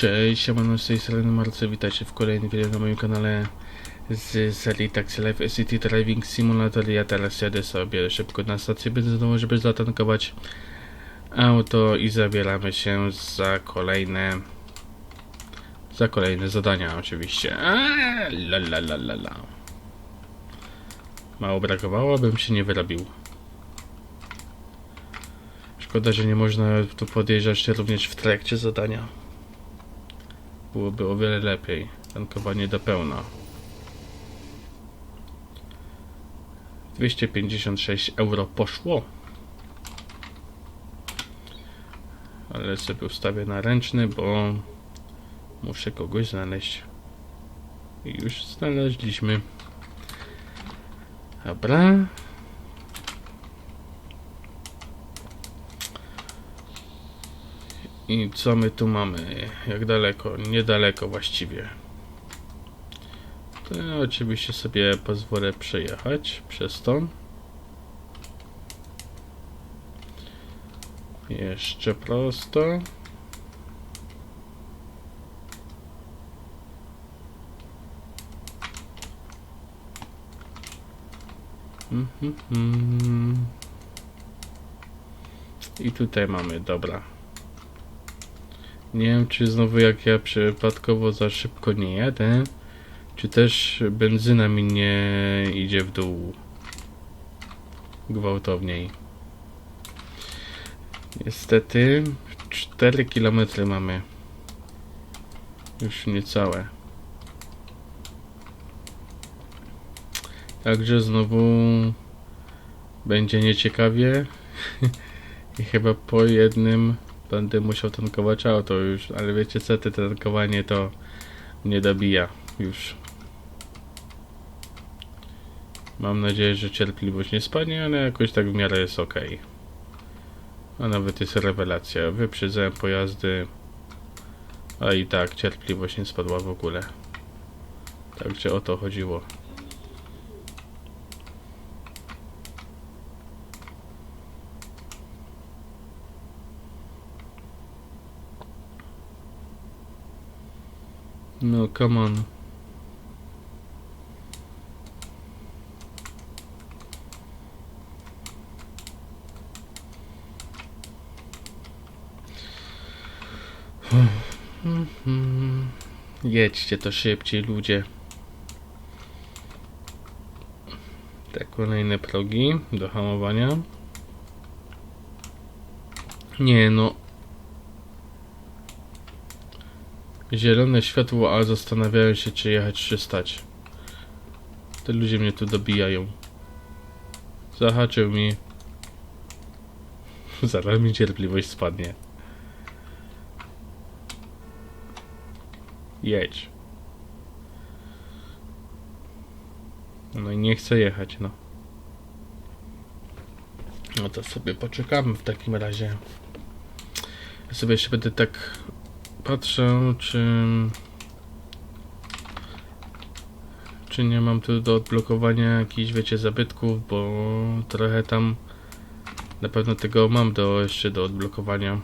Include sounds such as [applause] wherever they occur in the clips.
Cześć, siemano z tej strony Marcy, witajcie w kolejnym wideo na moim kanale z serii Taxi Life City Driving Simulator. Ja teraz jadę sobie szybko na stację benzynową, żeby zatankować auto i zabieramy się za kolejne za kolejne zadania oczywiście. Eee, la la la la. Mało brakowało, bym się nie wyrobił. Szkoda, że nie można tu podjeżdżać również w trakcie zadania. Byłoby o wiele lepiej. Tankowanie do pełna. 256 euro poszło. Ale sobie ustawię na ręczny, bo muszę kogoś znaleźć. I już znaleźliśmy. Dobra. I co my tu mamy? Jak daleko? Niedaleko właściwie. To oczywiście sobie pozwolę przejechać przez to. Jeszcze prosto. Mhm, mhm. I tutaj mamy, dobra. Nie wiem, czy znowu jak ja przypadkowo za szybko nie jadę, czy też benzyna mi nie idzie w dół gwałtowniej. Niestety 4 km mamy. Już niecałe. Także znowu będzie nieciekawie [laughs] i chyba po jednym będę musiał tankować auto już, ale wiecie co, te tankowanie to nie dobija już. Mam nadzieję, że cierpliwość nie spadnie, ale jakoś tak w miarę jest ok. A nawet jest rewelacja. Wyprzedzałem pojazdy, a i tak cierpliwość nie spadła w ogóle. Także o to chodziło. No, come on. [sighs] Jedźcie to szybciej, ludzie. Te kolejne progi do hamowania. Nie no, Zielone światło, a zastanawiałem się, czy jechać, czy stać. Te ludzie mnie tu dobijają. Zahaczył mi. [laughs] Zaraz mi cierpliwość spadnie. Jedź. No i nie chcę jechać, no. No to sobie poczekamy w takim razie. Ja sobie jeszcze będę tak patrzę, czy czy nie mam tu do odblokowania jakichś, wiecie, zabytków, bo trochę tam na pewno tego mam do jeszcze do odblokowania.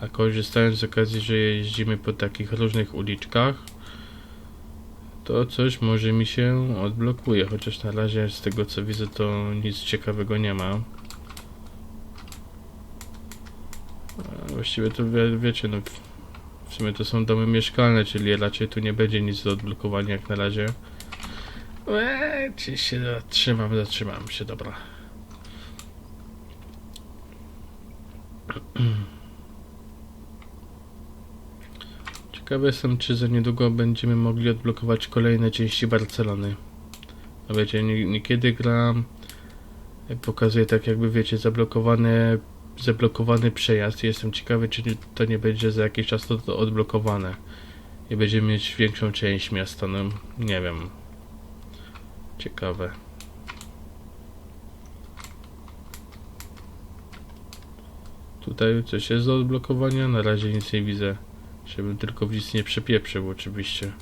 A korzystając z okazji, że jeździmy po takich różnych uliczkach, to coś może mi się odblokuje, chociaż na razie z tego co widzę to nic ciekawego nie ma. Właściwie to wie, wiecie, no w sumie to są domy mieszkalne, czyli raczej tu nie będzie nic do odblokowania jak na razie. Eee, czy się zatrzymam, zatrzymam się, dobra. [clears throat] Ciekawy jestem, czy za niedługo będziemy mogli odblokować kolejne części Barcelony. No wiecie, niekiedy gram pokazuje tak jakby, wiecie, zablokowane zablokowany przejazd. Jestem ciekawy, czy to nie będzie za jakiś czas to, odblokowane i będziemy mieć większą część miasta. No, nie wiem. Ciekawe. Tutaj coś jest do odblokowania? Na razie nic nie widzę. Żebym tylko w nic nie przepieprzył oczywiście.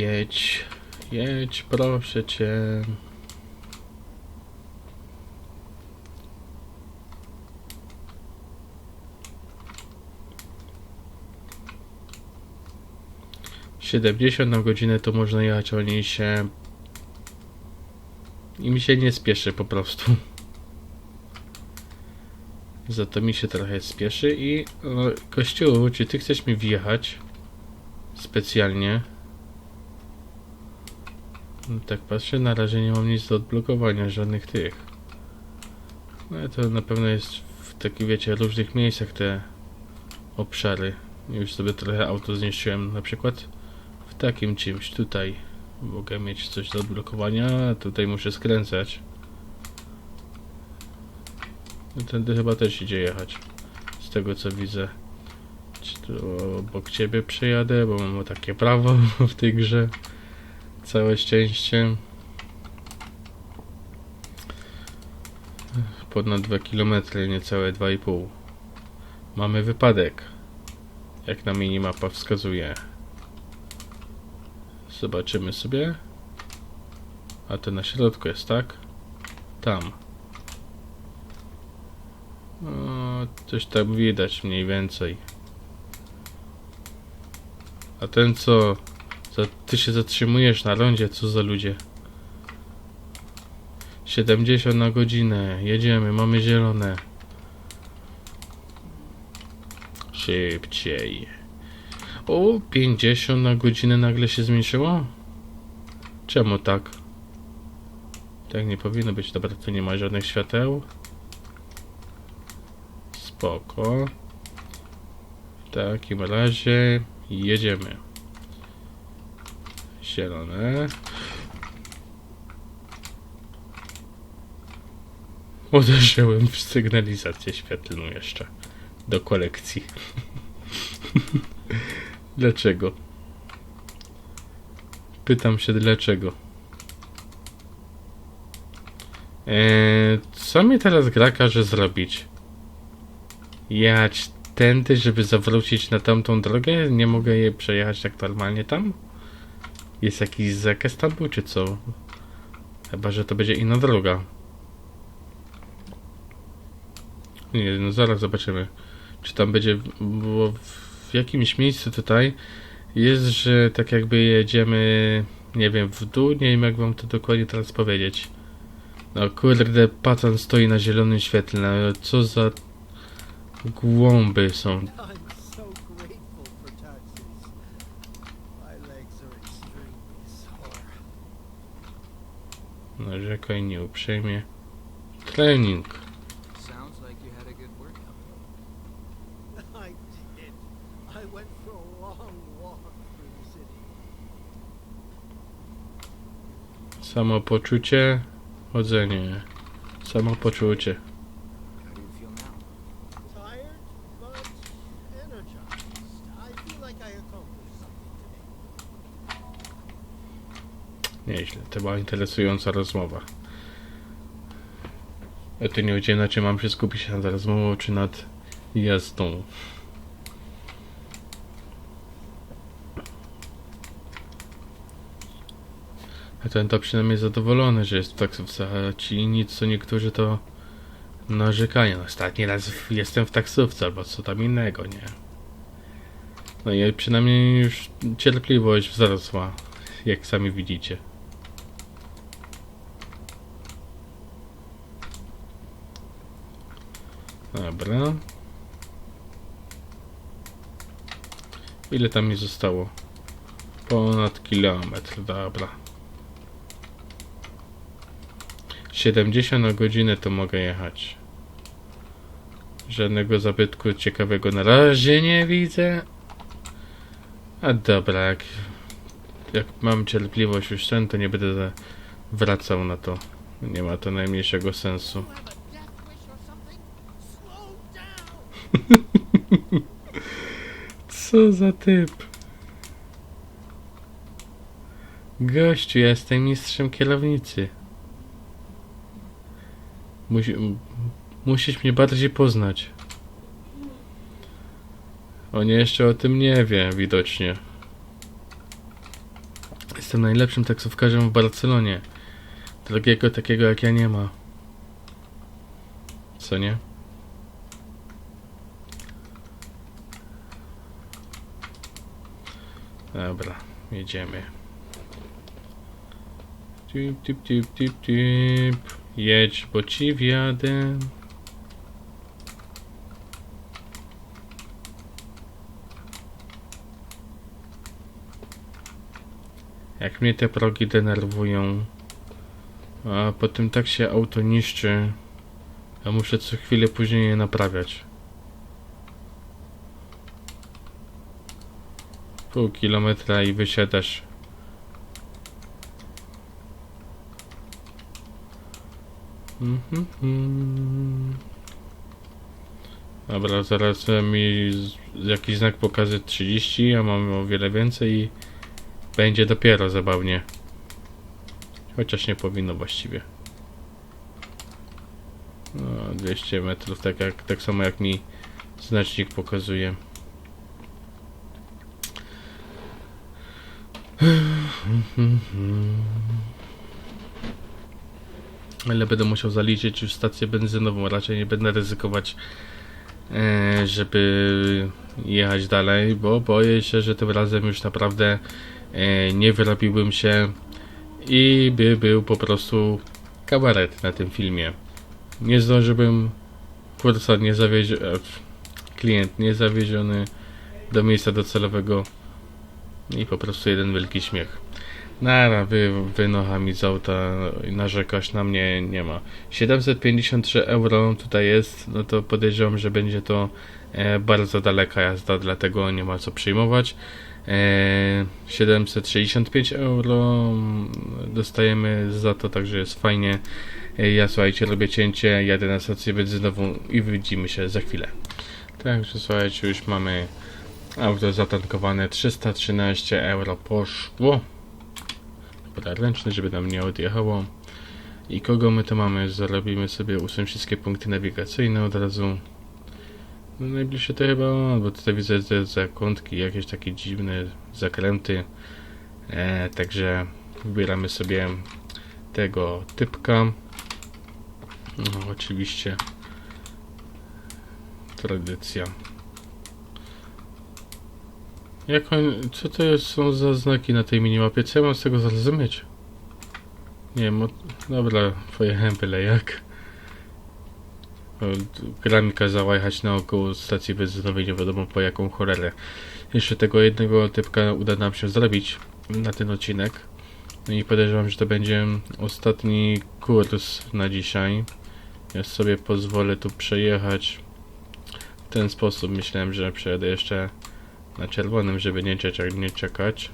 Jedź, jedź, proszę cię. Siedemdziesiąt na godzinę to można jechać, oni się... Im się nie spieszy po prostu. [laughs] Za to mi się trochę spieszy i... O, kościół, czy ty chcesz mi wjechać? Specjalnie. Tak patrzę, na razie nie mam nic do odblokowania, żadnych tych. No to na pewno jest w takich, wiecie, różnych miejscach te obszary. Już sobie trochę auto zniszczyłem, na przykład w takim czymś tutaj. Mogę mieć coś do odblokowania, tutaj muszę skręcać. No tędy chyba też idzie jechać. Z tego co widzę. Czy tu obok ciebie przejadę, bo mam takie prawo [laughs] w tej grze. Całe szczęście. Ponad 2 km, niecałe 2,5. Mamy wypadek. Jak na minimapa wskazuje. Zobaczymy sobie. A to na środku jest, tak? Tam. No, coś tam widać mniej więcej. A ten co? Ty się zatrzymujesz na rondzie, co za ludzie? 70 na godzinę, jedziemy, mamy zielone. Szybciej. O, 50 na godzinę nagle się zmniejszyło? Czemu tak? Tak nie powinno być. Dobra, tu nie ma żadnych świateł. Spoko. W takim razie jedziemy. Zielone. Uderzyłem w sygnalizację świetlną jeszcze. Do kolekcji. [laughs] dlaczego? Pytam się dlaczego. Eee, co mi teraz gra każe zrobić? Jechać tędy, żeby zawrócić na tamtą drogę? Nie mogę je przejechać tak normalnie tam? Jest jakiś zakaz tam był, czy co? Chyba, że to będzie inna droga. Nie, no zaraz zobaczymy. Czy tam będzie, bo w jakimś miejscu tutaj jest, że tak jakby jedziemy, nie wiem, w dół, nie wiem jak wam to dokładnie teraz powiedzieć. No kurde, pacan stoi na zielonym świetle, no, co za głąby są. [laughs] through the city. Samopoczucie, chodzenie. Samopoczucie. Była interesująca rozmowa. Ja tu nie na czym mam się skupić, nad rozmową czy nad jazdą. A ten to przynajmniej zadowolony, że jest taksówce, a ci nic co niektórzy to narzekają. Ostatni raz jestem w taksówce, albo co tam innego, nie? No i przynajmniej już cierpliwość wzrosła, jak sami widzicie. Dobra. Ile tam mi zostało? Ponad kilometr, dobra. 70 na godzinę to mogę jechać. Żadnego zabytku ciekawego na razie nie widzę. A dobra, jak, jak mam cierpliwość już ten, to nie będę wracał na to. Nie ma to najmniejszego sensu. Co za typ? Gościu, ja jestem mistrzem kierownicy. Musi, musisz mnie bardziej poznać. On jeszcze o tym nie wie, widocznie. jestem najlepszym taksówkarzem w Barcelonie. Drogiego takiego jak ja nie ma. Co nie? Dobra, jedziemy. Tip, tip, tip, tip, tip. Jedź, bo ci wjadę. Jak mnie te progi denerwują. A potem tak się auto niszczy. A muszę co chwilę później je naprawiać. Pół kilometra i wysiadasz. Mhm, mhm. Dobra, zaraz e, mi jakiś znak pokaże 30, a mam o wiele więcej i będzie dopiero zabawnie. Chociaż nie powinno właściwie. No, 200 metrów, tak, jak, tak samo jak mi znacznik pokazuje. Ale będę musiał zaliczyć już stację benzynową, raczej nie będę ryzykować, e, żeby jechać dalej, bo boję się, że tym razem już naprawdę e, nie wyrobiłbym się i by był po prostu kabaret na tym filmie. Nie zdążyłbym, kursor nie zawieziony, klient nie zawieziony do miejsca docelowego i po prostu jeden wielki śmiech. Nara, wy, wynocha mi z auta narzekać na mnie nie ma. 753 euro tutaj jest, no to podejrzewam, że będzie to e, bardzo daleka jazda, dlatego nie ma co przyjmować. E, 765 euro dostajemy za to, także jest fajnie. E, ja słuchajcie, robię cięcie, jadę na stację benzynową i widzimy się za chwilę. Także słuchajcie, już mamy auto zatankowane, 313 euro poszło podar ręczny, żeby nam nie odjechało. I kogo my to mamy? Zarobimy sobie, usuń wszystkie punkty nawigacyjne od razu. No najbliższe to chyba on, bo tutaj widzę te zakątki, jakieś takie dziwne zakręty. E, także wybieramy sobie tego typka. No, oczywiście tradycja. Jak on, co to jest, są za znaki na tej minimapie? Co ja mam z tego zrozumieć? Nie wiem, dobra, pojechałem byle jak. Gra mi kazała jechać naokoło stacji benzynowej, nie wiadomo po jaką cholerę. Jeszcze tego jednego typka uda nam się zrobić na ten odcinek. No i podejrzewam, że to będzie ostatni kurs na dzisiaj. Ja sobie pozwolę tu przejechać w ten sposób. Myślałem, że przejadę jeszcze na czerwonym, żeby nie, czekać, nie czekać.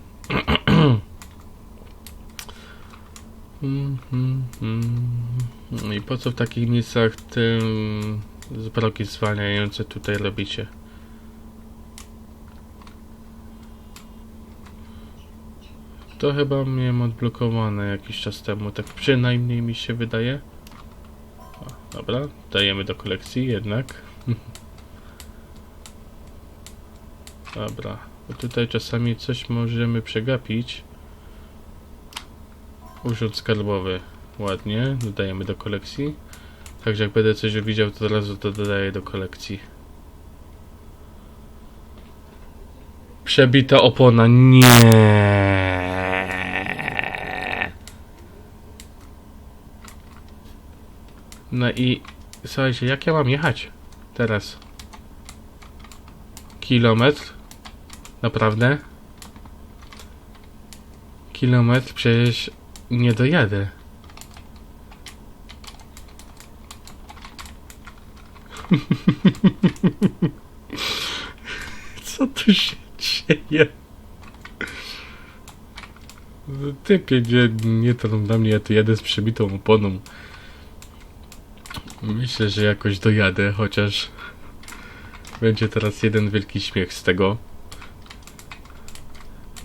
I po co w takich miejscach tym zbroki zwalniające tutaj robicie? To chyba miałem odblokowane jakiś czas temu, tak przynajmniej mi się wydaje. O, dobra, dajemy do kolekcji jednak. [laughs] Dobra, bo tutaj czasami coś możemy przegapić. Urząd skarbowy. Ładnie, dodajemy do kolekcji. Także jak będę coś widział, to od razu to dodaję do kolekcji. Przebita opona. Nie. No i słuchajcie, jak ja mam jechać teraz? Kilometr? Naprawdę? Kilometr? Przecież nie dojadę. [laughs] Co tu się dzieje? Typie, nie, nie to na mnie, ja tu jadę z przebitą oponą. Myślę, że jakoś dojadę, chociaż będzie teraz jeden wielki śmiech z tego.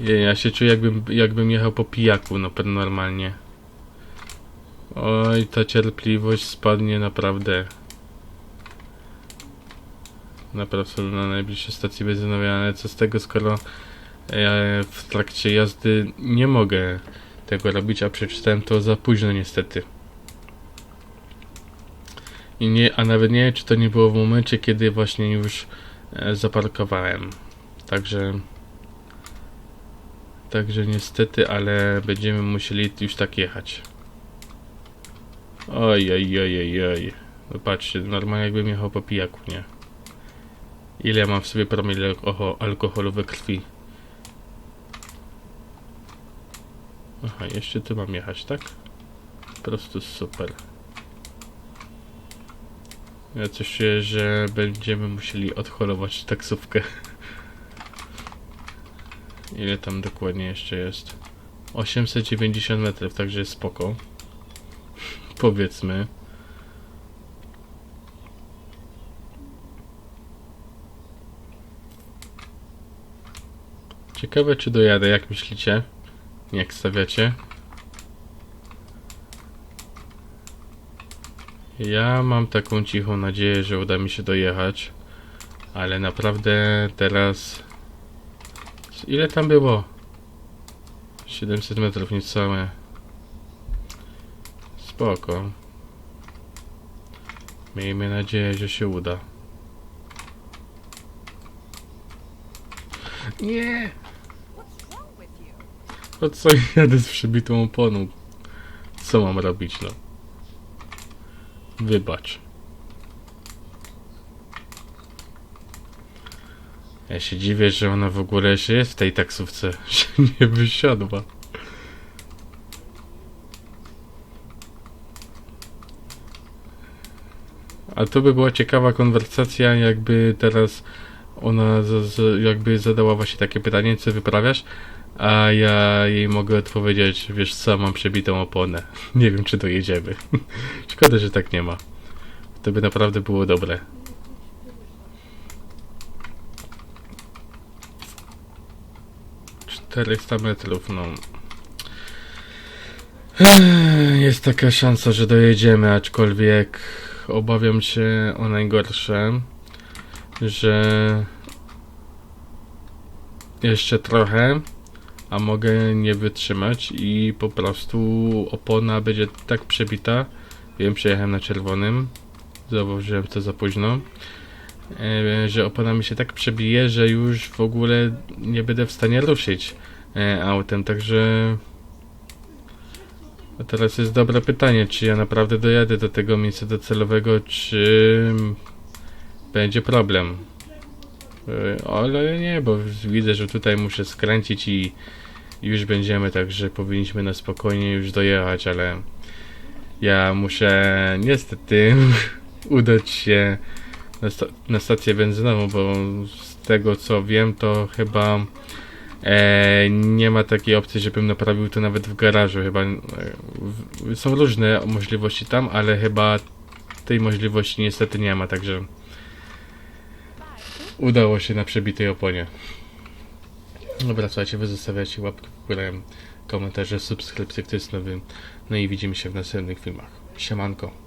Ja się czuję jakbym, jakbym jechał po pijaku, no normalnie. Oj, ta cierpliwość spadnie naprawdę. Naprawdę na najbliższej stacji benzynowej, ale co z tego, skoro Ja w trakcie jazdy nie mogę tego robić, a przeczytałem to za późno niestety. I nie, a nawet nie czy to nie było w momencie, kiedy właśnie już e, zaparkowałem. Także Także niestety, ale będziemy musieli już tak jechać. Oj, oj, oj, oj, oj. No patrzcie, normalnie jakbym jechał po pijaku, nie? Ile ja mam w sobie promile alko- alkoholu we krwi? Aha, jeszcze tu mam jechać, tak? Po prostu super. Ja coś czuję, że będziemy musieli odholować taksówkę. [laughs] Ile tam dokładnie jeszcze jest? 890 metrów, także spoko. Powiedzmy. Ciekawe czy dojadę, jak myślicie? Jak stawiacie? Ja mam taką cichą nadzieję, że uda mi się dojechać. Ale naprawdę teraz Ile tam było? 700 metrów niecałe. Spoko. Miejmy nadzieję, że się uda. Nie! Po co jadę z przebitą oponą? Co mam robić, no? Wybacz. Ja się dziwię, że ona w ogóle jeszcze jest w tej taksówce, [laughs] że nie wysiadła. A to by była ciekawa konwersacja, jakby teraz ona z, z, jakby zadała właśnie takie pytanie, co wyprawiasz, a ja jej mogę odpowiedzieć, wiesz co, mam przebitą oponę. [laughs] Nie wiem, czy dojedziemy. [laughs] Szkoda, że tak nie ma. To by naprawdę było dobre. Czterysta metrów, no. Jest taka szansa, że dojedziemy, aczkolwiek obawiam się o najgorsze, że jeszcze trochę, a mogę nie wytrzymać i po prostu opona będzie tak przebita. Wiem, przejechałem na czerwonym, zauważyłem to za późno, że opona mi się tak przebije, że już w ogóle nie będę w stanie ruszyć e, autem, także a teraz jest dobre pytanie, czy ja naprawdę dojadę do tego miejsca docelowego, czy będzie problem. E, Ale nie, bo widzę, że tutaj muszę skręcić i już będziemy, także powinniśmy na spokojnie już dojechać, ale ja muszę niestety [laughs] udać się na, na stację benzynową, bo z tego co wiem, to chyba e, nie ma takiej opcji, żebym naprawił to nawet w garażu. Chyba e, w, są różne możliwości tam, ale chyba tej możliwości niestety nie ma, także udało się na przebitej oponie. Dobra, słuchajcie, wy zostawiacie łapki w górę, komentarze, subskrypcje, kto jest nowy. No i widzimy się w następnych filmach. Siemanko.